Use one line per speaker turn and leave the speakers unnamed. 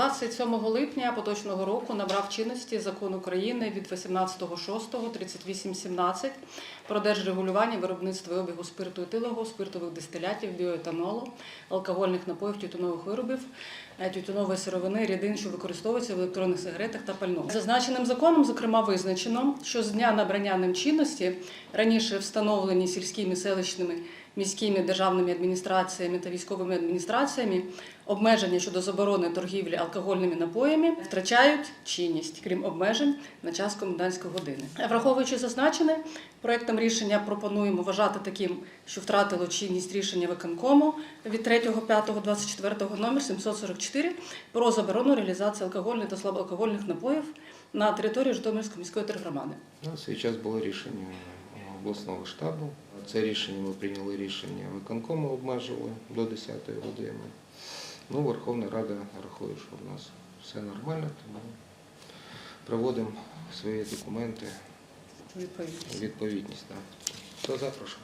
27 липня поточного року набрав чинності закон України від 18.06.3817 про держрегулювання виробництва і обігу спирту етилового, спиртових дистилятів, біоетанолу, алкогольних напоїв, тютюнових виробів, е, тютюнової сировини, рідин, що використовуються в електронних сигаретах та пальному. Зазначеним законом, зокрема, визначено, що з дня набрання ним чинності раніше встановлені сільськими селищними міськими державними адміністраціями та військовими адміністраціями обмеження щодо заборони торгівлі алкогольними напоями втрачають чинність, крім обмежень на час комендантської години. Враховуючи зазначене, проектом рішення пропонуємо вважати таким, що втратило чинність рішення виконкому від 3.5.24 номер 744 про заборону реалізації алкогольних та слабоалкогольних напоїв на території Житомирської міської тергромади.
На цей час було рішення обласного штабу. Це рішення ми прийняли рішення виконкому обмежили до 10-ї години. Ну, Верховна Рада рахує, що в нас все нормально, тому проводимо свої документи Відповідність. відповідність. Так. Хто за, прошу.